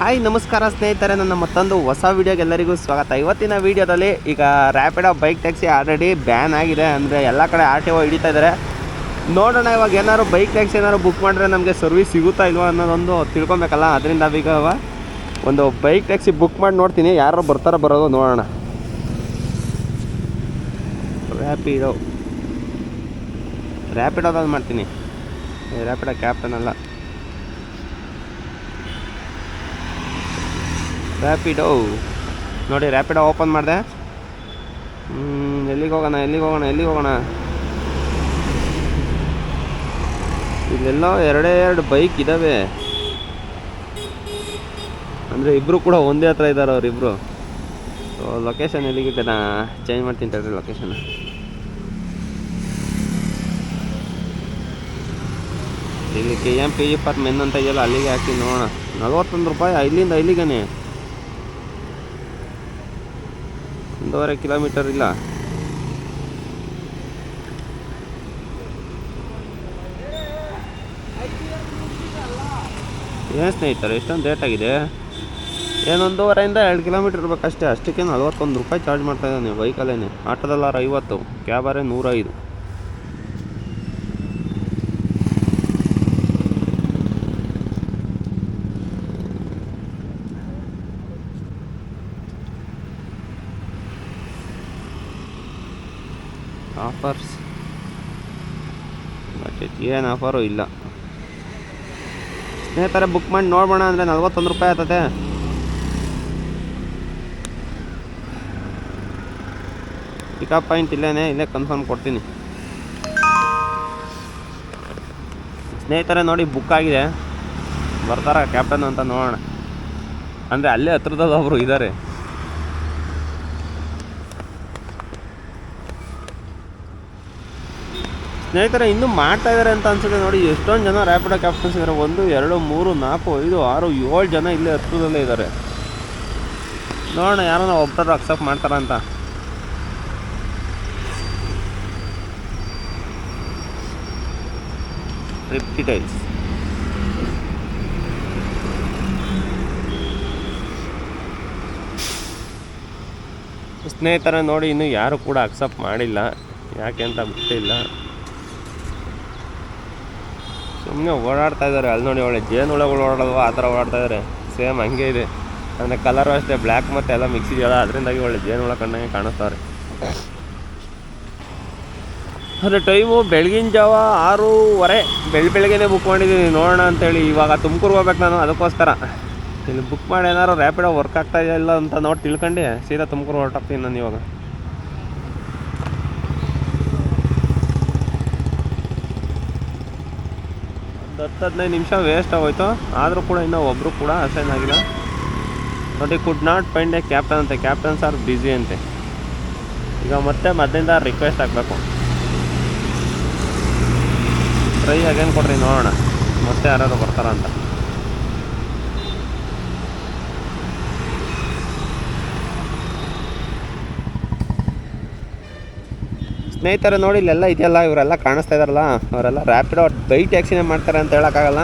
Hi, ನಮಸ್ಕಾರ ಸ್ನೇಹಿತರೆ, ನನ್ನ ಮತ್ತೊಂದು ಹೊಸ ವೀಡಿಯೋಗೆ ಎಲ್ಲರಿಗೂ ಸ್ವಾಗತ. ಇವತ್ತಿನ ವೀಡಿಯೋದಲ್ಲಿ ಈಗ Rapido bike taxi already ban ಆಗಿದೆ ಅಂದರೆ ಎಲ್ಲ ಕಡೆ ಆರ್ ಟಿ ಒ ಹಿಡಿತಾ ಇದ್ದಾರೆ ನೋಡೋಣ, ಇವಾಗ ಏನಾದ್ರು ಬೈಕ್ ಟ್ಯಾಕ್ಸಿ ಏನಾದ್ರು ಬುಕ್ ಮಾಡಿದ್ರೆ ನಮಗೆ ಸರ್ವಿಸ್ ಸಿಗುತ್ತಾ ಇಲ್ವಾ ಅನ್ನೋದೊಂದು ತಿಳ್ಕೊಬೇಕಲ್ಲ. ಅದರಿಂದ ಈಗ ಒಂದು ಬೈಕ್ ಟ್ಯಾಕ್ಸಿ ಬುಕ್ ಮಾಡಿ ನೋಡ್ತೀನಿ. ಯಾರು ಬರ್ತಾರೋ ಬರೋದು ನೋಡೋಣ. ರ್ಯಾಪಿಡೋ ರ್ಯಾಪಿಡೋದಲ್ಲಿ ಮಾಡ್ತೀನಿ. ರ್ಯಾಪಿಡೋ ಕ್ಯಾಪ್ಟನ್ ಅಲ್ಲ. ರ್ಯಾಪಿಡೋ ನೋಡಿ ರ್ಯಾಪಿಡೋ ಓಪನ್ ಮಾಡಿದೆ. ಎಲ್ಲಿಗೆ ಹೋಗೋಣ ಎಲ್ಲಿಗೆ ಹೋಗೋಣ ಎಲ್ಲಿಗೆ ಹೋಗೋಣ? ಇಲ್ಲೆಲ್ಲೋ ಎರಡೇ ಎರಡು ಬೈಕ್ ಇದ್ದಾವೆ ಅಂದರೆ ಇಬ್ಬರು ಕೂಡ ಒಂದೇ ಹತ್ರ ಇದ್ದಾರೆ ಅವರಿಬ್ಬರು ಸೊ ಲೊಕೇಶನ್ ಎಲ್ಲಿಗಿದೆ ನಾ ಚೇಂಜ್ ಮಾಡ್ತೀನಿ ತಗೊಳ್ಳಿ ಲೊಕೇಶನ್ ಇಲ್ಲಿ ಕೆ ಎಂ ಪಿ ಇಪ್ಪತ್ತು ಮೆನ್ ಅಂತ ಇದೆಯಲ್ಲ, ಅಲ್ಲಿಗೆ ಹಾಕಿ ನೋಡೋಣ. ನಲ್ವತ್ತೊಂದು ರೂಪಾಯಿ, ಇಲ್ಲಿಂದ ಇಲ್ಲಿಗೇನೆ. ಒಂದೂವರೆ ಕಿಲೋಮೀಟರ್ ಇಲ್ಲ. ಏನು ಸ್ನೇಹಿತರೆ ಎಷ್ಟೊಂದು ರೇಟ್ ಆಗಿದೆ. ಏನೊಂದೂವರೆಯಿಂದ ಎರಡು ಕಿಲೋಮೀಟರ್ ಇರಬೇಕಷ್ಟೇ. ಅಷ್ಟಕ್ಕೆ ನಲ್ವತ್ತೊಂದು ರೂಪಾಯಿ ಚಾರ್ಜ್ ಮಾಡ್ತಾಯಿದ್ದಾನೆ ಆಟೋದಲ್ಲಾರು ಆಟೋದಲ್ಲಾರ ಐವತ್ತು ಕ್ಯಾಬಾರೆ ನೂರೈದು. ಆಫರ್ಸ್ ಬಟ್ ಏನು ಆಫರು ಇಲ್ಲ. ಸ್ನೇಹಿತರೆ ಬುಕ್ ಮಾಡಿ ನೋಡೋಣ ಅಂದರೆ ನಲ್ವತ್ತೊಂದು ರೂಪಾಯಿ ಆಗ್ತದೆ ಪಿಕಪ್ ಪಾಯಿಂಟ್ ಇಲ್ಲೇ ಇಲ್ಲೇ ಕನ್ಫರ್ಮ್ ಕೊಡ್ತೀನಿ. ಸ್ನೇಹಿತರೆ, ನೋಡಿ ಬುಕ್ ಆಗಿದೆ. ಬರ್ತಾರ ಕ್ಯಾಪ್ಟನ್ ಅಂತ ನೋಡೋಣ. ಅಂದರೆ ಅಲ್ಲೇ ಹತ್ರದಲ್ಲಿ ಒಬ್ಬರು ಇದ್ದಾರೆ ಸ್ನೇಹಿತರೆ, ಇನ್ನೂ ಮಾಡ್ತಾ ಇದ್ದಾರೆ ಅಂತ ಅನ್ಸುತ್ತೆ ನೋಡಿ. ಎಷ್ಟೊಂದು ಜನ ರ್ಯಾಪಿಡೋ ಕ್ಯಾಪ್ಟನ್ಸ್ ಇದ್ದಾರೆ ಒಂದು, ಎರಡು, ಮೂರು, ನಾಲ್ಕು, ಐದು, ಆರು, ಏಳು ಜನ ಇಲ್ಲೇ ಹತ್ತಿರದಲ್ಲೇ ಇದ್ದಾರೆ ನೋಡೋಣ ಯಾರನ್ನ ಒಬ್ಬರು ಅಕ್ಸೆಪ್ಟ್ ಮಾಡ್ತಾರ ಅಂತ. ಟ್ರಿಪ್ ಡೀಟೇಲ್ಸ್ ಸ್ನೇಹಿತರ, ನೋಡಿ, ಇನ್ನೂ ಯಾರು ಕೂಡ ಅಕ್ಸೆಪ್ಟ್ ಮಾಡಿಲ್ಲ. ಯಾಕೆ ಅಂತ ಗೊತ್ತಿಲ್ಲ. ಸುಮ್ಮನೆ ಓಡಾಡ್ತಾ ಇದ್ದಾರೆ. ಅಲ್ಲಿ ನೋಡಿ ಒಳ್ಳೆ ಜೇನುಳಗಳು ಓಡಾಡೋದು, ಆ ಥರ ಓಡಾಡ್ತಾ ಇದ್ದಾರೆ. ಸೇಮ್ ಹಂಗೆ ಇದೆ. ಅಂದರೆ ಕಲರು ಅಷ್ಟೇ ಬ್ಲ್ಯಾಕ್ ಮತ್ತು ಎಲ್ಲ ಮಿಕ್ಸ್ ಇದೆಯಲ್ಲ, ಅದರಿಂದಾಗಿ ಒಳ್ಳೆ ಜೇನುಳ ಕಂಡಂಗೆ ಕಾಣಿಸ್ತಾರೆ ಅದೇ ಟೈಮು ಬೆಳಗಿನ ಜಾವ ಆರೂವರೆ. ಬೆಳ, ಬೆಳಗ್ಗೆನೇ ಬುಕ್ ಮಾಡಿದ್ದೀನಿ ನೋಡೋಣ ಅಂತೇಳಿ. ಇವಾಗ ತುಮಕೂರು ಹೋಗ್ಬೇಕು ನಾನು, ಅದಕ್ಕೋಸ್ಕರ. ಇಲ್ಲಿ ಬುಕ್ ಮಾಡಿ ಏನಾದ್ರು ರ್ಯಾಪಿಡೋ ವರ್ಕ್ ಆಗ್ತಾ ಇಲ್ಲ ಅಂತ ನೋಡಿ ತಿಳ್ಕೊಂಡು. ಸೀದಾ ತುಮಕೂರು ಹೊರಟೋಗ್ತೀನಿ ನಾನು ಇವಾಗ. ಒಂದು ಹತ್ತು ಹದಿನೈದು ನಿಮಿಷ ವೇಸ್ಟ್ ಆಗೋಯ್ತು. ಆದರೂ ಕೂಡ ಇನ್ನೂ ಒಬ್ಬರು ಕೂಡ ಅಸೈನ್ ಆಗಿಲ್ಲ. ನೋಡಿ could not find a captain ಅಂತೆ. ಕ್ಯಾಪ್ಟನ್ಸ್ ಆರ್ ಬ್ಯುಸಿ ಅಂತೆ. ಈಗ ಮತ್ತೆ ಮದ್ದಿಂದ ರಿಕ್ವೆಸ್ಟ್ ಆಗಬೇಕು ಟ್ರೈ ಅಗೇನ್ ಕೊಡ್ರಿ, ನೋಡೋಣ. ಮತ್ತೆ ಯಾರು ಬರ್ತಾರ ಅಂತ ಸ್ನೇಹಿತರೆ ನೋಡಿ, ಇಲ್ಲೆಲ್ಲ ಇದೆಯಲ್ಲ, ಇವರೆಲ್ಲ ಕಾಣಿಸ್ತಾ ಇದಾರಲ್ಲ, ಅವರೆಲ್ಲ ರ್ಯಾಪಿಡೋ ಬೈ ಟ್ಯಾಕ್ಸಿನೇ ಮಾಡ್ತಾರೆ ಅಂತ ಹೇಳೋಕ್ಕಾಗಲ್ಲ.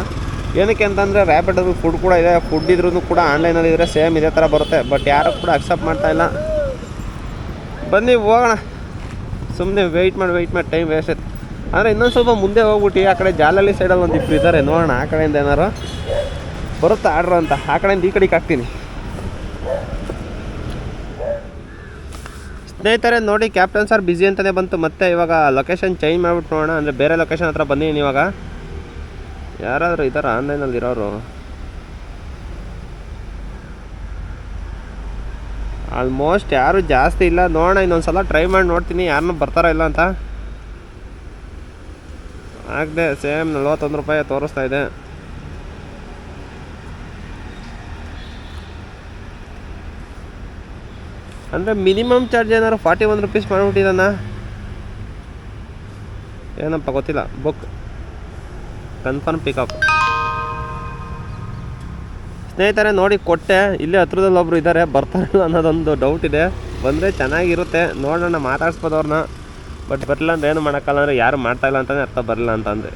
ಏನಕ್ಕೆ ಅಂತಂದರೆ ರ್ಯಾಪಿಡೋದು ಫುಡ್ ಕೂಡ ಇದೆ ಫುಡ್ ಇದ್ರೂ ಕೂಡ ಆನ್ಲೈನಲ್ಲಿ ಇದ್ರೆ ಸೇಮ್ ಇದೇ ಥರ ಬರುತ್ತೆ ಬಟ್ ಯಾರು ಕೂಡ ಅಕ್ಸೆಪ್ಟ್ ಮಾಡ್ತಾ ಇಲ್ಲ. ಬನ್ನಿ, ಹೋಗೋಣ. ಸುಮ್ಮನೆ ವೆಯ್ಟ್ ಮಾಡಿ ವೆಯ್ಟ್ ಮಾಡಿ ಟೈಮ್ ವೇಸ್ಟ್ ಆಯ್ತು. ಅಂದರೆ ಇನ್ನೊಂದು ಸ್ವಲ್ಪ ಮುಂದೆ ಹೋಗ್ಬಿಟ್ಟು, ಆ ಕಡೆ ಜಾಲಲ್ಲಿ ಸೈಡಲ್ಲಿ ಒಂದು ಇಬ್ಬರು ಇದ್ದಾರೆ ನೋಡೋಣ, ಆ ಕಡೆಯಿಂದ ಏನಾರು ಬರುತ್ತಾ ಆರ್ಡ್ರ್ ಅಂತ. ಆ ಕಡೆಯಿಂದ ಈ ಕಡೆಗೆ ಹಾಕ್ತೀನಿ. ಸ್ನೇಹಿತರೆ, ನೋಡಿ ಕ್ಯಾಪ್ಟನ್ ಸರ್ ಬ್ಯುಸಿ ಅಂತಲೇ ಬಂತು. ಮತ್ತೆ ಇವಾಗ ಲೊಕೇಶನ್ ಚೇಂಜ್ ಮಾಡಿಬಿಟ್ಟು ನೋಡೋಣ. ಅಂದರೆ ಬೇರೆ ಲೊಕೇಶನ್ ಹತ್ರ ಬಂದಿದ್ದೀನಿ ಇವಾಗ. ಯಾರಾದರೂ ಇದ್ದಾರ? ಆನ್ಲೈನಲ್ಲಿ ಇರೋರು? ಆಲ್ಮೋಸ್ಟ್ ಯಾರು ಜಾಸ್ತಿ ಇಲ್ಲ. ನೋಡೋಣ ಇನ್ನೊಂದು ಸಲ ಟ್ರೈ ಮಾಡಿ ನೋಡ್ತೀನಿ. ಯಾರನ್ನೂ ಬರ್ತಾರ ಇಲ್ಲ ಅಂತ. ಆಗದೆ ಸೇಮ್ ನಲ್ವತ್ತೊಂದು ರೂಪಾಯಿ ತೋರಿಸ್ತಾ ಇದೆ. ಅಂದರೆ ಮಿನಿಮಮ್ ಚಾರ್ಜ್ ಏನಾದ್ರು ಫಾರ್ಟಿ ಒನ್ ರುಪೀಸ್ ಮಾಡಿಬಿಟ್ಟಿದ್ದಾನ? ಏನಪ್ಪ ಗೊತ್ತಿಲ್ಲ. ಬುಕ್. Confirm pickup. ಸ್ನೇಹಿತರೆ, ನೋಡಿ, ಕೊಟ್ಟೆ. ಇಲ್ಲೇ ಹತ್ರದಲ್ಲಿ ಒಬ್ರು ಇದ್ದಾರೆ. ಬರ್ತಾರಲ್ಲ ಅನ್ನೋದೊಂದು ಡೌಟ್ ಇದೆ. ಬಂದರೆ ಚೆನ್ನಾಗಿರುತ್ತೆ. ನೋಡೋಣ, ಮಾತಾಡ್ಸ್ಬೋದು ಅವ್ರನ್ನ. ಬಟ್ ಬರಲಿಲ್ಲ ಅಂದ್ರೆ ಏನು ಮಾಡೋಕ್ಕಲ್ಲ ಅಂದರೆ ಯಾರು ಮಾಡ್ತಾಯಿಲ್ಲ ಅಂತಲೇ ಅರ್ಥ ಬರಲಿಲ್ಲ ಅಂತಂದರೆ.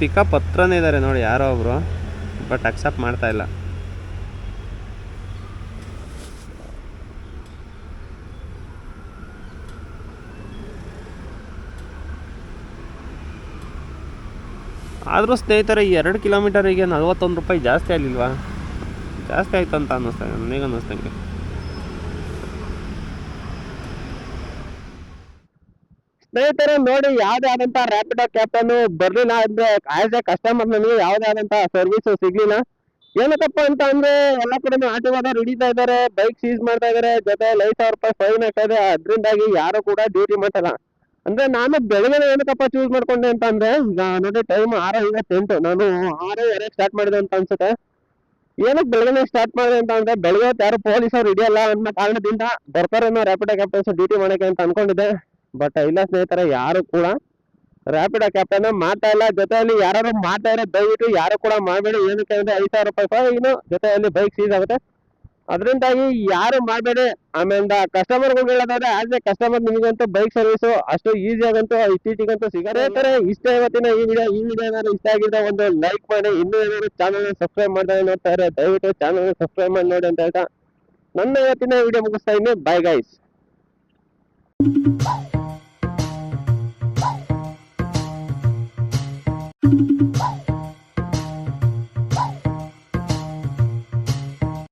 ಪಿಕಪ್ ಹತ್ರನೇ ಇದ್ದಾರೆ ನೋಡಿ ಯಾರೋ ಒಬ್ರು ಬಟ್ ಅಕ್ಸೆಪ್ಟ್ ಮಾಡ್ತಾ ಇಲ್ಲ. ಆದರೂ ಸ್ನೇಹಿತರೆ, ಈ ಎರಡು ಕಿಲೋಮೀಟರಿಗೆ ನಲ್ವತ್ತೊಂದು ರೂಪಾಯಿ ಜಾಸ್ತಿ ಆಗಲಿಲ್ವಾ? ಜಾಸ್ತಿ ಆಯಿತು ಅಂತ ಅನ್ನಿಸ್ತಾ ನನಗೆ ಅನ್ನಿಸ್ತಂಗೆ ಸ್ನೇಹಿತರೆ, ನೋಡಿ ಯಾವುದೇ ಆದಂತ ರ್ಯಾಪಿಡೋ ಕ್ಯಾಪ್ಟನ್ ಬರ್ಲಿಲ್ಲ ಅಂದ್ರೆ ಆಸ್ ಎ ಕಸ್ಟಮರ್ ನನಗೆ ಯಾವುದೇ ಆದಂತ ಸರ್ವಿಸ್ ಸಿಗ್ಲಿಲ್ಲ. ಏನಕ್ಕಪ್ಪ ಅಂತ ಅಂದ್ರೆ ಎಲ್ಲ ಕಡೆ ಆಟೋವಾದವ್ರು ಹಿಡಿತಾ ಇದಾರೆ ಬೈಕ್ ಸೀಸ್ ಮಾಡ್ತಾ ಇದಾರೆ ಜೊತೆ ಐದು ಸಾವಿರ ರೂಪಾಯಿ ಫೈನ್ ಆಗ್ತಾ ಇದೆ ಅದರಿಂದಾಗಿ ಯಾರು ಕೂಡ ಡ್ಯೂಟಿ ಮಾಡಲ್ಲ ಅಂದ್ರೆ ನಾನು ಬೆಳಗ್ಗೆ ಏನಕ್ಕಪ್ಪ ಚೂಸ್ ಮಾಡ್ಕೊಂಡೆ ಅಂತ ಅಂದ್ರೆ ನೋಡಿ ಟೈಮ್ ಆರು ಐವತ್ತೆಂಟು ನಾನು ಆರು ಎರಡು ಸ್ಟಾರ್ಟ್ ಮಾಡಿದೆ ಅಂತ ಅನ್ಸುತ್ತೆ. ಏನಕ್ಕೆ ಬೆಳಗ್ಗೆ ಸ್ಟಾರ್ಟ್ ಮಾಡಿದೆ ಅಂತ ಅಂದ್ರೆ, ಬೆಳಗ್ಗೆ ಯಾರು ಪೊಲೀಸ್ ಅವ್ರು ಹಿಡಿಯಲ್ಲ ಅನ್ನೋ ಕಾರಣದಿಂದ ಬರ್ತಾರೇನೋ ರ್ಯಾಪಿಡ್ ಕ್ಯಾಪ್ಟನ್ಸ್ ಡ್ಯೂಟಿ ಮಾಡಕ್ಕೆ ಅಂತ ಅನ್ಕೊಂಡಿದ್ದೆ. ಬಟ್ ಇಲ್ಲ ಸ್ನೇಹಿತರೆ, ಯಾರು ಕೂಡ ರ್ಯಾಪಿಡ್ ಕ್ಯಾಪ್ಟನ್ ಮಾಡ್ತಾ ಇಲ್ಲ. ಜೊತೆಯಲ್ಲಿ ಯಾರು ಮಾಡ್ತಾ ಇರೋ ದಯವಿಟ್ಟು ಯಾರು ಕೂಡ ಮಾಡಬೇಡಿ. ಏನಕ್ಕೆ ಅಂದ್ರೆ ಐದು ಸಾವಿರ ರೂಪಾಯಿ ಇನ್ನು ಜೊತೆಯಲ್ಲಿ ಬೈಕ್ ಸೀಸ್ ಆಗುತ್ತೆ. ಅದರಿಂದಾಗಿ ಯಾರು ಮಾಡಬೇಡಿ. ಆಮೇಲೆ ಕಸ್ಟಮರ್ಗಳು ಹೇಳೋದಾದ್ರೆ ಆಸ್ ಎ ಕಸ್ಟಮರ್ ನಿಮಗಂತೂ ಬೈಕ್ ಸರ್ವಿಸ್ ಅಷ್ಟು ಈಸಿ ಆಗಂತೂ ಇತ್ತೀಚೆಗಂತೂ ಸಿಗದೇ ಇರ್ತಾರೆ. ಇಷ್ಟ ಇವತ್ತಿನ ಈ ವಿಡಿಯೋ ಈ ವಿಡಿಯೋ ಏನಾದ್ರು ಇಷ್ಟ ಆಗಿದ್ರೆ ಒಂದು ಲೈಕ್ ಮಾಡಿ. ಇನ್ನೂ ಏನಾದ್ರು ಚಾನಲ್ ಸಬ್ಸ್ಕ್ರೈಬ್ ಮಾಡ್ತಾರೆ ನೋಡ್ತಾ ದಯವಿಟ್ಟು ಚಾನಲ್ ಸಬ್ಸ್ಕ್ರೈಬ್ ಮಾಡಿ ನೋಡಿ ಅಂತ ಹೇಳ್ತಾ ನನ್ನ ಇವತ್ತಿನ ವಿಡಿಯೋ ಮುಗಿಸ್ತಾ ಇದ್ದೀನಿ. Bye guys thank you.